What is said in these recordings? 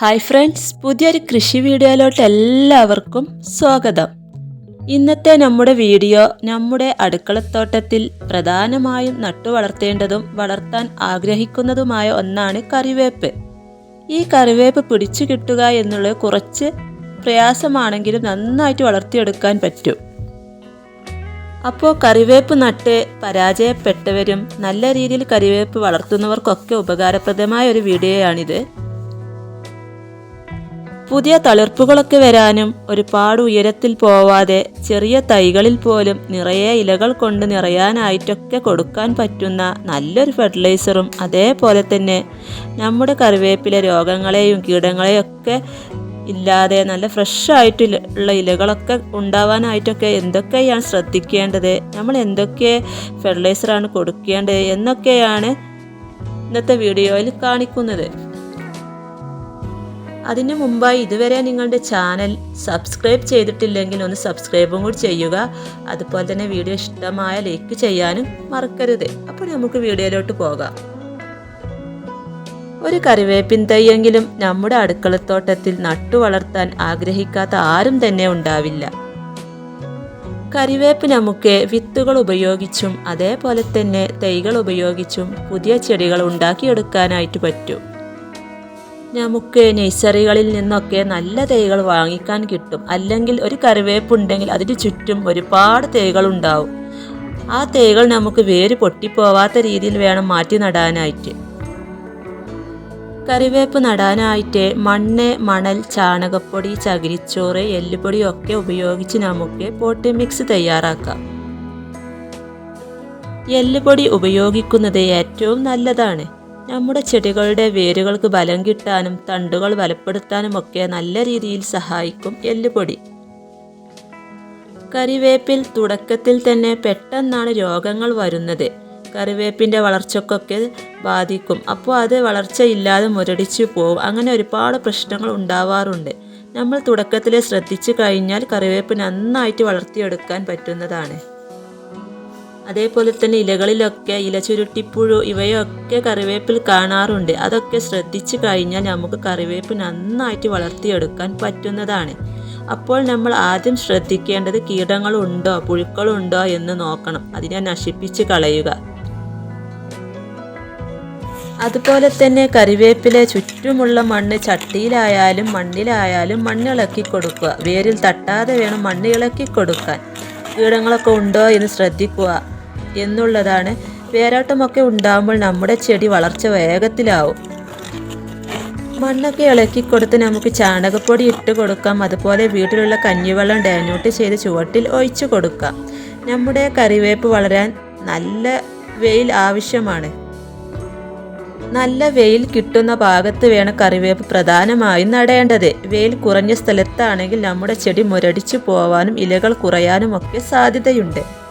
Hi friends പുതിയൊരു കൃഷി വീഡിയോയിലോട്ട് എല്ലാവർക്കും സ്വാഗതം. ഇന്നത്തെ നമ്മുടെ വീഡിയോ നമ്മുടെ അടുക്കളത്തോട്ടത്തിൽ പ്രധാനമായും നട്ടു വളർത്തേണ്ടതും വളർത്താൻ ആഗ്രഹിക്കുന്നതുമായ ഒന്നാണ് കറിവേപ്പ്. ഈ കറിവേപ്പ് പിടിച്ചു കിട്ടുക എന്നുള്ളത് കുറച്ച് പ്രയാസമാണെങ്കിലും നന്നായിട്ട് വളർത്തിയെടുക്കാൻ പറ്റും. അപ്പോൾ കറിവേപ്പ് നട്ട് പരാജയപ്പെട്ടവരും നല്ല രീതിയിൽ കറിവേപ്പ് വളർത്തുന്നവർക്കൊക്കെ ഉപകാരപ്രദമായ ഒരു വീഡിയോയാണിത്. പുതിയ തളിർപ്പുകളൊക്കെ വരാനും ഒരുപാട് ഉയരത്തിൽ പോവാതെ ചെറിയ തൈകളിൽ പോലും നിറയെ ഇലകൾ കൊണ്ട് നിറയാനായിട്ടൊക്കെ കൊടുക്കാൻ പറ്റുന്ന നല്ലൊരു ഫെർട്ടിലൈസറും അതേപോലെ തന്നെ നമ്മുടെ കറിവേപ്പിലെ രോഗങ്ങളെയും കീടങ്ങളെയൊക്കെ ഇല്ലാതെ നല്ല ഫ്രഷ് ആയിട്ട് ഉള്ള ഇലകളൊക്കെ ഉണ്ടാവാനായിട്ടൊക്കെ എന്തൊക്കെയാണ് ശ്രദ്ധിക്കേണ്ടത്? നമ്മൾ എന്തൊക്കെ ഫെർട്ടിലൈസറാണ് കൊടുക്കേണ്ടത് എന്നൊക്കെയാണ് ഇന്നത്തെ വീഡിയോയിൽ കാണിക്കുന്നത്. അതിനു മുമ്പായി ഇതുവരെ നിങ്ങളുടെ ചാനൽ സബ്സ്ക്രൈബ് ചെയ്തിട്ടില്ലെങ്കിൽ ഒന്ന് സബ്സ്ക്രൈബും കൂടി ചെയ്യുക. അതുപോലെ തന്നെ വീഡിയോ ഇഷ്ടമായ ലൈക്ക് ചെയ്യാനും മറക്കരുത്. അപ്പോൾ നമുക്ക് വീഡിയോയിലോട്ട് പോകാം. ഒരു കറിവേപ്പിൻ തൈയെങ്കിലും നമ്മുടെ അടുക്കളത്തോട്ടത്തിൽ നട്ടു വളർത്താൻ ആഗ്രഹിക്കാത്ത ആരും തന്നെ ഉണ്ടാവില്ല. കറിവേപ്പ് നമുക്ക് വിത്തുകൾ ഉപയോഗിച്ചും അതേപോലെ തന്നെ തൈകൾ ഉപയോഗിച്ചും പുതിയ ചെടികൾ ഉണ്ടാക്കിയെടുക്കാനായിട്ട് പറ്റും. നമുക്ക് നഴ്സറികളിൽ നിന്നൊക്കെ നല്ല തൈകൾ വാങ്ങിക്കാൻ കിട്ടും. അല്ലെങ്കിൽ ഒരു കറിവേപ്പ് ഉണ്ടെങ്കിൽ അതിന് ചുറ്റും ഒരുപാട് തൈകൾ ഉണ്ടാവും ആ തൈകൾ നമുക്ക് വേര് പൊട്ടിപ്പോവാത്ത രീതിയിൽ വേണം മാറ്റി നടാനായിട്ട്. കറിവേപ്പ് നടാനായിട്ട് മണ്ണ് മണൽ ചാണകപ്പൊടി ചകിരിച്ചോറ് എല്ലുപൊടി ഒക്കെ ഉപയോഗിച്ച് നമുക്ക് പോട്ടി മിക്സ് തയ്യാറാക്കാം. എല്ലുപൊടി ഉപയോഗിക്കുന്നത് ഏറ്റവും നല്ലതാണ്. നമ്മുടെ ചെടികളുടെ വേരുകൾക്ക് ബലം കിട്ടാനും തണ്ടുകൾ ബലപ്പെടുത്താനും ഒക്കെ നല്ല രീതിയിൽ സഹായിക്കും എല്ലുപൊടി. കറിവേപ്പിൽ തുടക്കത്തിൽ തന്നെ പെട്ടെന്നാണ് രോഗങ്ങൾ വരുന്നത്. കറിവേപ്പിന്റെ വളർച്ചക്കൊക്കെ ബാധിക്കും. അപ്പോൾ അത് വളർച്ചയില്ലാതെ മുരടിച്ചു പോകും അങ്ങനെ ഒരുപാട് പ്രശ്നങ്ങൾ ഉണ്ടാവാറുണ്ട്. നമ്മൾ തുടക്കത്തിൽ ശ്രദ്ധിച്ചു കഴിഞ്ഞാൽ കറിവേപ്പ് നന്നായിട്ട് വളർത്തിയെടുക്കാൻ പറ്റുന്നതാണ്. അതേപോലെ തന്നെ ഇലകളിലൊക്കെ ഇല ചുരുട്ടിപ്പുഴു ഇവയൊക്കെ കറിവേപ്പിൽ കാണാറുണ്ട്. അതൊക്കെ ശ്രദ്ധിച്ചു കഴിഞ്ഞാൽ നമുക്ക് കറിവേപ്പ് നന്നായിട്ട് വളർത്തിയെടുക്കാൻ പറ്റുന്നതാണ്. അപ്പോൾ നമ്മൾ ആദ്യം ശ്രദ്ധിക്കേണ്ടത് കീടങ്ങളുണ്ടോ പുഴുക്കളുണ്ടോ എന്ന് നോക്കണം. അതിനെ നശിപ്പിച്ച് കളയുക. അതുപോലെ തന്നെ കറിവേപ്പിലെ ചുറ്റുമുള്ള മണ്ണ് ചട്ടിയിലായാലും മണ്ണിലായാലും മണ്ണ് ഇളക്കി കൊടുക്കുക. വേരിൽ തട്ടാതെ വേണം മണ്ണ് ഇളക്കി കൊടുക്കാൻ. കീടങ്ങളൊക്കെ ഉണ്ടോ എന്ന് ശ്രദ്ധിക്കുക. എന്നുള്ളതാണ്. വേരോട്ടമൊക്കെ ഉണ്ടാകുമ്പോൾ നമ്മുടെ ചെടി വളർച്ച വേഗത്തിലാവും. മണ്ണൊക്കെ ഇളക്കി കൊടുത്ത് നമുക്ക് ചാണകപ്പൊടി ഇട്ട് കൊടുക്കാം. അതുപോലെ വീട്ടിലുള്ള കഞ്ഞിവെള്ളം ഡാനൂട്ട് ചെയ്ത് ചുവട്ടിൽ ഒഴിച്ചു കൊടുക്കാം. നമ്മുടെ കറിവേപ്പ് വളരാൻ നല്ല വെയിൽ ആവശ്യമാണ്. നല്ല വെയിൽ കിട്ടുന്ന ഭാഗത്ത് വേണം കറിവേപ്പ് പ്രധാനമായും നടേണ്ടത്. വെയിൽ കുറഞ്ഞ സ്ഥലത്താണെങ്കിൽ നമ്മുടെ ചെടി മുരടിച്ചു പോവാനും ഇലകൾ കുറയാനും ഒക്കെ സാധ്യതയുണ്ട്.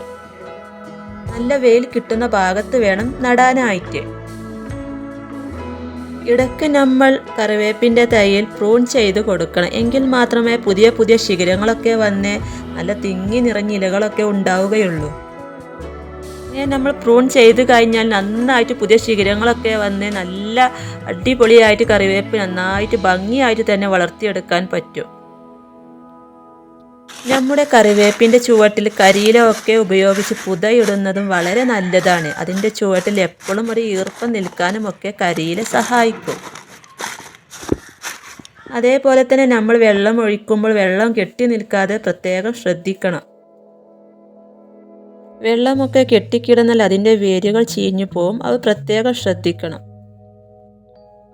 നല്ല വെയിൽ കിട്ടുന്ന ഭാഗത്ത് വേണം നടാനായിട്ട്. ഇടയ്ക്ക് നമ്മൾ കറിവേപ്പിന്റെ തൈയിൽ പ്രൂൺ ചെയ്ത് കൊടുക്കണം. എങ്കിൽ മാത്രമേ പുതിയ പുതിയ ശിഖരങ്ങളൊക്കെ വന്ന് നല്ല തിങ്ങി നിറഞ്ഞ ഇലകളൊക്കെ ഉണ്ടാവുകയുള്ളൂ. ഇങ്ങനെ നമ്മൾ പ്രൂൺ ചെയ്ത് കഴിഞ്ഞാൽ നന്നായിട്ട് പുതിയ ശിഖരങ്ങളൊക്കെ വന്ന് നല്ല അടിപൊളിയായിട്ട് കറിവേപ്പ് നന്നായിട്ട് ഭംഗിയായിട്ട് തന്നെ വളർത്തിയെടുക്കാൻ പറ്റും. നമ്മുടെ കറിവേപ്പിന്റെ ചുവട്ടിൽ കരിയില ഒക്കെ ഉപയോഗിച്ച് പുതയിടുന്നതും വളരെ നല്ലതാണ്. അതിന്റെ ചുവട്ടിൽ എപ്പോഴും ഒരു ഈർപ്പം നിൽക്കാനും ഒക്കെ കരിയില സഹായിക്കും. അതേപോലെ തന്നെ നമ്മൾ വെള്ളം ഒഴിക്കുമ്പോൾ വെള്ളം കെട്ടി നിൽക്കാതെ പ്രത്യേകം ശ്രദ്ധിക്കണം. വെള്ളമൊക്കെ കെട്ടിക്കിടന്നാൽ അതിന്റെ വേരുകൾ ചീഞ്ഞു പോവും. അത് പ്രത്യേകം ശ്രദ്ധിക്കണം.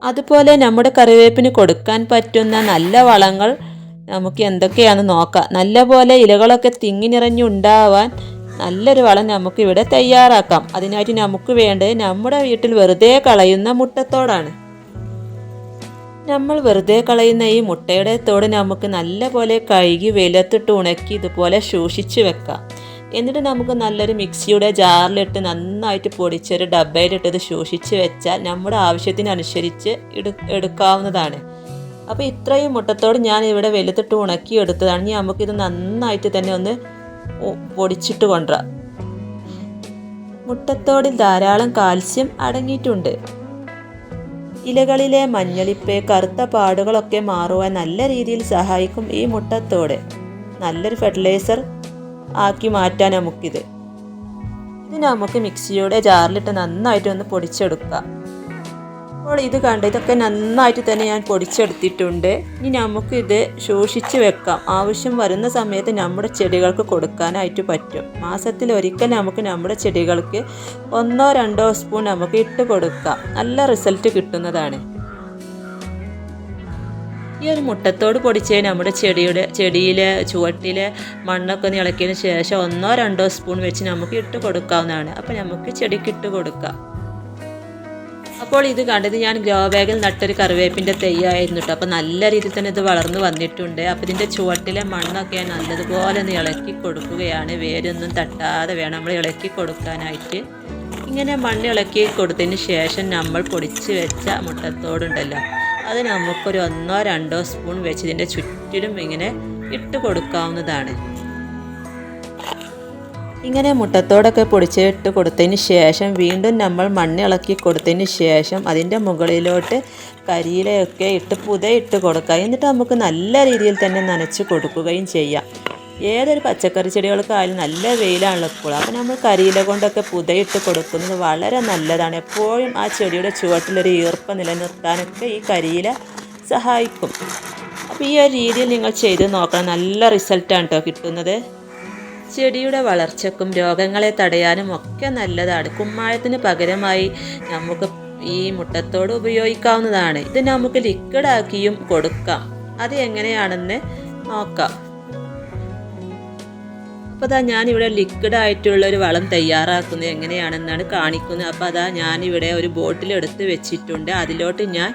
അതുപോലെ നമ്മുടെ കറിവേപ്പിന് കൊടുക്കാൻ പറ്റുന്ന നല്ല വളങ്ങൾ നമുക്ക് എന്തൊക്കെയാണ് നോക്കാം. നല്ലപോലെ ഇലകളൊക്കെ തിങ്ങി നിറഞ്ഞുണ്ടാവാൻ നല്ലൊരു വളം നമുക്ക് ഇവിടെ തയ്യാറാക്കാം. അതിനായിട്ട് നമുക്ക് വേണ്ടത് നമ്മുടെ വീട്ടിൽ വെറുതെ കളയുന്ന മുട്ടത്തോടാണ്. നമ്മൾ വെറുതെ കളയുന്ന ഈ മുട്ടയുടെ തോട് നമുക്ക് നല്ലപോലെ കഴുകി വെയിലത്തിട്ട് ഉണക്കി ഇതുപോലെ സൂക്ഷിച്ച് വെക്കാം. എന്നിട്ട് നമുക്ക് നല്ലൊരു മിക്സിയുടെ ജാറിലിട്ട് നന്നായിട്ട് പൊടിച്ചൊരു ഡബയിലിട്ട് ഇത് സൂക്ഷിച്ച് വെച്ചാൽ നമ്മുടെ ആവശ്യത്തിനനുസരിച്ച് എടുക്കാവുന്നതാണ്. അപ്പോൾ ഇത്രയും മുട്ടത്തോട് ഞാൻ ഇവിടെ വെളുത്തിട്ട് ഉണക്കി എടുത്തതാണ് ഇനി നമുക്കിത് നന്നായിട്ട് തന്നെ ഒന്ന് പൊടിച്ചിട്ട് കൊണ്ടുവരാം. മുട്ടത്തോടിൽ ധാരാളം കാൽസ്യം അടങ്ങിയിട്ടുണ്ട്. ഇലകളിലെ മഞ്ഞളിപ്പ് കറുത്ത പാടുകളൊക്കെ മാറുവാൻ നല്ല രീതിയിൽ സഹായിക്കും ഈ മുട്ടത്തോട്. നല്ലൊരു ഫെർട്ടിലൈസർ ആക്കി മാറ്റാൻ നമുക്കിത്. ഇത് നമുക്ക് മിക്സിയുടെ ജാറിലിട്ട് നന്നായിട്ട് ഒന്ന് പൊടിച്ചെടുക്കാം. അപ്പോൾ ഇത് കണ്ട്? ഇതൊക്കെ നന്നായിട്ട് തന്നെ ഞാൻ പൊടിച്ചെടുത്തിട്ടുണ്ട്. ഇനി നമുക്കിത് സൂക്ഷിച്ച് വെക്കാം. ആവശ്യം വരുന്ന സമയത്ത് നമ്മുടെ ചെടികൾക്ക് കൊടുക്കാനായിട്ട് പറ്റും. മാസത്തിൽ ഒരിക്കൽ നമുക്ക് നമ്മുടെ ചെടികൾക്ക് ഒന്നോ രണ്ടോ സ്പൂൺ നമുക്ക് ഇട്ട് കൊടുക്കാം. നല്ല റിസൾട്ട് കിട്ടുന്നതാണ്. ഈ ഒരു മുട്ടത്തോട് പൊടിച്ച് നമ്മുടെ ചെടിയുടെ ചെടിയിലെ ചുവട്ടിലെ മണ്ണൊക്കെ ഒന്ന് ഇളക്കിയതിന് ശേഷം ഒന്നോ രണ്ടോ സ്പൂൺ വെച്ച് നമുക്ക് ഇട്ട് കൊടുക്കാവുന്നതാണ്. അപ്പോൾ നമുക്ക് ചെടിക്ക് ഇട്ട് കൊടുക്കാം. അപ്പോൾ ഇത് കണ്ടത് ഞാൻ ഗ്രോ ബാഗിൽ നട്ടൊരു കറിവേപ്പിന്റെ തെയ്യായിരുന്നു കേട്ടോ. അപ്പോൾ നല്ല രീതിയിൽ തന്നെ ഇത് വളർന്നു വന്നിട്ടുണ്ട്. അപ്പോൾ ഇതിന്റെ ചുവട്ടിലെ മണ്ണൊക്കെ നല്ലതുപോലെ ഒന്ന് ഇളക്കി കൊടുക്കുകയാണ്. വേരൊന്നും തട്ടാതെ വേണം നമ്മൾ ഇളക്കി കൊടുക്കാനായിട്ട്. ഇങ്ങനെ മണ്ണ് ഇളക്കി കൊടുത്തതിന് ശേഷം നമ്മൾ പൊടിച്ച് വെച്ച മുട്ടത്തോടുണ്ടല്ലോ അത് നമുക്കൊരു ഒന്നോ രണ്ടോ സ്പൂൺ വെച്ച് ഇതിന്റെ ചുറ്റിലും ഇങ്ങനെ ഇട്ട് കൊടുക്കാവുന്നതാണ്. ഇങ്ങനെ മുട്ടത്തോടൊക്കെ പൊടിച്ചിട്ട് കൊടുത്തതിന് ശേഷം വീണ്ടും നമ്മൾ മണ്ണ് ഇളക്കി കൊടുത്തതിന് ശേഷം അതിന്റെ മുകളിലോട്ട് കരിയിലയൊക്കെ ഇട്ട് പുതയിട്ട് കൊടുക്കുക. എന്നിട്ട് നമുക്ക് നല്ല രീതിയിൽ തന്നെ നനച്ച് കൊടുക്കുകയും ചെയ്യാം. ഏതൊരു പച്ചക്കറി ചെടികൾക്കായാലും നല്ല വെയിലാണല്ലോ ഇപ്പോൾ. അപ്പോൾ നമ്മൾ കരിയില കൊണ്ടൊക്കെ പുതയിട്ട് കൊടുക്കുന്നത് വളരെ നല്ലതാണ്. എപ്പോഴും ആ ചെടിയുടെ ചുവട്ടിലൊരു ഈർപ്പം നിലനിർത്താനൊക്കെ ഈ കരിയില സഹായിക്കും. അപ്പോൾ ഈ ഒരു രീതിയിൽ നിങ്ങൾ ചെയ്ത് നോക്കണം. നല്ല റിസൾട്ടാണ് കേട്ടോ കിട്ടുന്നത്. ചെടിയുടെ വളർച്ചക്കും രോഗങ്ങളെ തടയാനും ഒക്കെ നല്ലതാണ്. കുമ്മായത്തിന് പകരമായി നമുക്ക് ഈ മുട്ടത്തോട് ഉപയോഗിക്കാവുന്നതാണ്. ഇത് നമുക്ക് ലിക്വിഡാക്കിയും കൊടുക്കാം. അത് എങ്ങനെയാണെന്ന് നോക്കാം. അപ്പോൾ അതാ ഞാനിവിടെ ലിക്വിഡ് ആയിട്ടുള്ള ഒരു വളം തയ്യാറാക്കുന്നത് എങ്ങനെയാണെന്നാണ് കാണിക്കുന്നത്. അപ്പോൾ അതാ ഞാനിവിടെ ഒരു ബോട്ടിൽ എടുത്ത് വെച്ചിട്ടുണ്ട്. അതിലോട്ട് ഞാൻ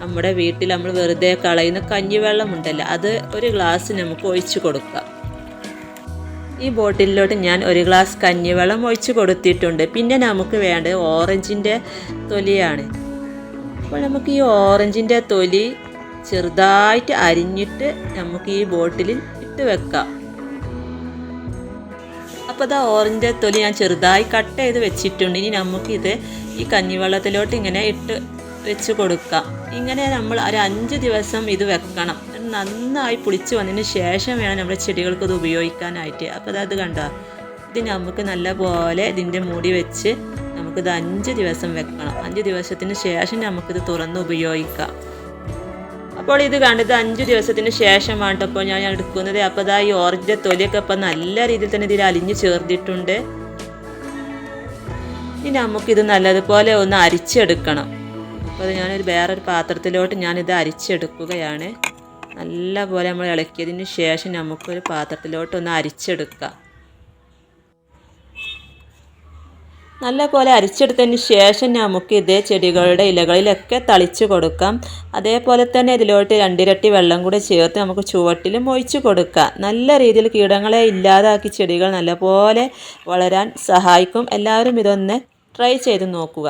നമ്മുടെ വീട്ടിൽ നമ്മൾ വെറുതെ കളയുന്ന കഞ്ഞിവെള്ളം ഉണ്ടല്ലോ അത് ഒരു ഗ്ലാസ് നമുക്ക് ഒഴിച്ചു കൊടുക്കാം. ഈ ബോട്ടിലോട്ട് ഞാൻ ഒരു ഗ്ലാസ് കഞ്ഞിവെള്ളം ഒഴിച്ച് കൊടുത്തിട്ടുണ്ട്. പിന്നെ നമുക്ക് വേണ്ടത് ഓറഞ്ചിന്റെ തൊലിയാണ്. അപ്പോൾ നമുക്ക് ഈ ഓറഞ്ചിന്റെ തൊലി ചെറുതായിട്ട് അരിഞ്ഞിട്ട് നമുക്ക് ഈ ബോട്ടിലിൽ ഇട്ട് വെക്കാം. അപ്പോൾ അതാ ഓറഞ്ചിന്റെ തൊലി ഞാൻ ചെറുതായി കട്ട് ചെയ്ത് വെച്ചിട്ടുണ്ട്. ഇനി നമുക്കിത് ഈ കഞ്ഞിവെള്ളത്തിലോട്ട് ഇങ്ങനെ ഇട്ട് വെച്ച് കൊടുക്കാം. ഇങ്ങനെ നമ്മൾ ഒരു അഞ്ച് ദിവസം ഇത് വെക്കണം. നന്നായി പുളിച്ച് വന്നതിന് ശേഷം വേണം നമ്മുടെ ചെടികൾക്ക് ഇത് ഉപയോഗിക്കാനായിട്ട്. അപ്പോൾ അത് കണ്ടോ? ഇത് നമുക്ക് നല്ലപോലെ ഇതിന്റെ മൂടി വെച്ച് നമുക്കിത് അഞ്ച് ദിവസം വെക്കണം. അഞ്ച് ദിവസത്തിന് ശേഷം നമുക്കിത് തുറന്ന് ഉപയോഗിക്കാം. അപ്പോൾ ഇത് കണ്ടത് അഞ്ച് ദിവസത്തിന് ശേഷം വേണ്ടപ്പോൾ ഞാൻ എടുക്കുന്നത് അപ്പോൾ അതാ ഈ ഓറഞ്ചിന്റെ തൊലിയൊക്കെ അപ്പം നല്ല രീതിയിൽ തന്നെ ഇതിൽ അലിഞ്ഞ് ചേർത്തിട്ടുണ്ട് ഇനി നമുക്കിത് നല്ലതുപോലെ ഒന്ന് അരിച്ചെടുക്കണം. അപ്പോൾ ഞാനൊരു വേറൊരു പാത്രത്തിലോട്ട് ഞാനിത് അരിച്ചെടുക്കുകയാണ്. നല്ല പോലെ നമ്മൾ ഇളക്കിയതിന് ശേഷം നമുക്കൊരു പാത്രത്തിലോട്ട് ഒന്ന് അരിച്ചെടുക്കാം. നല്ല പോലെ അരിച്ചെടുത്തതിന് ശേഷം നമുക്ക് ഇതേ ചെടികളുടെ ഇലകളിലൊക്കെ തളിച്ചു കൊടുക്കാം. അതേപോലെ തന്നെ ഇതിലോട്ട് രണ്ടിരട്ടി വെള്ളം കൂടി ചേർത്ത് നമുക്ക് ചുവട്ടിലും ഒഴിച്ച് കൊടുക്കാം. നല്ല രീതിയിൽ കീടങ്ങളെ ഇല്ലാതാക്കി ചെടികൾ നല്ലപോലെ വളരാൻ സഹായിക്കും. എല്ലാവരും ഇതൊന്ന് ട്രൈ ചെയ്ത് നോക്കുക.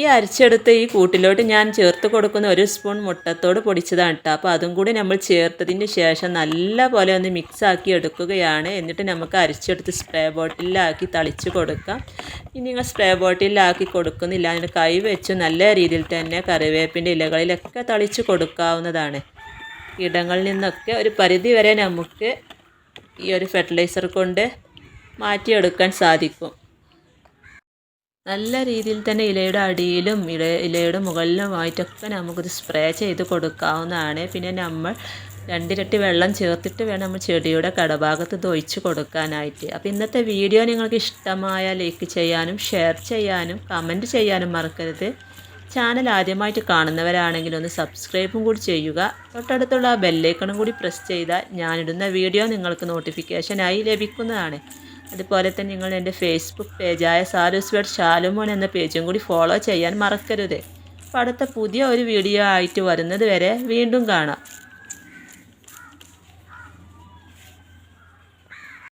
ഈ അരിച്ചെടുത്ത് ഈ കൂട്ടിലോട്ട് ഞാൻ ചേർത്ത് കൊടുക്കുന്ന ഒരു സ്പൂൺ മുട്ടത്തോട് പൊടിച്ചതാണ് കേട്ടോ അപ്പോൾ അതും കൂടി നമ്മൾ ചേർത്തതിന് ശേഷം നല്ല പോലെ ഒന്ന് മിക്സ് ആക്കി എടുക്കുകയാണ്. എന്നിട്ട് നമുക്ക് അരിച്ചെടുത്ത് സ്പ്രേ ബോട്ടിലാക്കി തളിച്ച് കൊടുക്കാം. ഇനി നിങ്ങൾ സ്പ്രേ ബോട്ടിലാക്കി കൊടുക്കുന്നില്ല. അതിന് കൈ വെച്ച് നല്ല രീതിയിൽ തന്നെ കറിവേപ്പിന്റെ ഇലകളിലൊക്കെ തളിച്ച് കൊടുക്കാവുന്നതാണ്. ഇടങ്ങളിൽ നിന്നൊക്കെ ഒരു പരിധി വരെ നമുക്ക് ഈ ഒരു ഫെർട്ടിലൈസർ കൊണ്ട് മാറ്റിയെടുക്കാൻ സാധിക്കും. നല്ല രീതിയിൽ തന്നെ ഇലയുടെ അടിയിലും ഇല ഇലയുടെ മുകളിലുമായിട്ടൊക്കെ നമുക്കിത് സ്പ്രേ ചെയ്ത് കൊടുക്കാവുന്നതാണ്. പിന്നെ നമ്മൾ രണ്ടിരട്ടി വെള്ളം ചേർത്തിട്ട് വേണം നമ്മൾ ചെടിയുടെ കടഭാഗത്ത് ഇത് ഒഴിച്ച് കൊടുക്കാനായിട്ട്. അപ്പോൾ ഇന്നത്തെ വീഡിയോ നിങ്ങൾക്ക് ഇഷ്ടമായ ലൈക്ക് ചെയ്യാനും ഷെയർ ചെയ്യാനും കമന്റ് ചെയ്യാനും മറക്കരുത്. ചാനൽ ആദ്യമായിട്ട് കാണുന്നവരാണെങ്കിൽ ഒന്ന് സബ്സ്ക്രൈബും കൂടി ചെയ്യുക. തൊട്ടടുത്തുള്ള ബെല്ലൈക്കണും കൂടി പ്രസ് ചെയ്താൽ ഞാനിടുന്ന വീഡിയോ നിങ്ങൾക്ക് നോട്ടിഫിക്കേഷനായി ലഭിക്കുന്നതാണ്. അതുപോലെ തന്നെ നിങ്ങൾ എന്റെ ഫേസ്ബുക്ക് പേജായ സാരൂസ് വേർഡ് ഷാലുമോൻ എന്ന പേജും കൂടി ഫോളോ ചെയ്യാൻ മറക്കരുത്. അപ്പോൾ അടുത്ത പുതിയ ഒരു വീഡിയോ ആയിട്ട് വരുന്നത് വരെ വീണ്ടും കാണാം.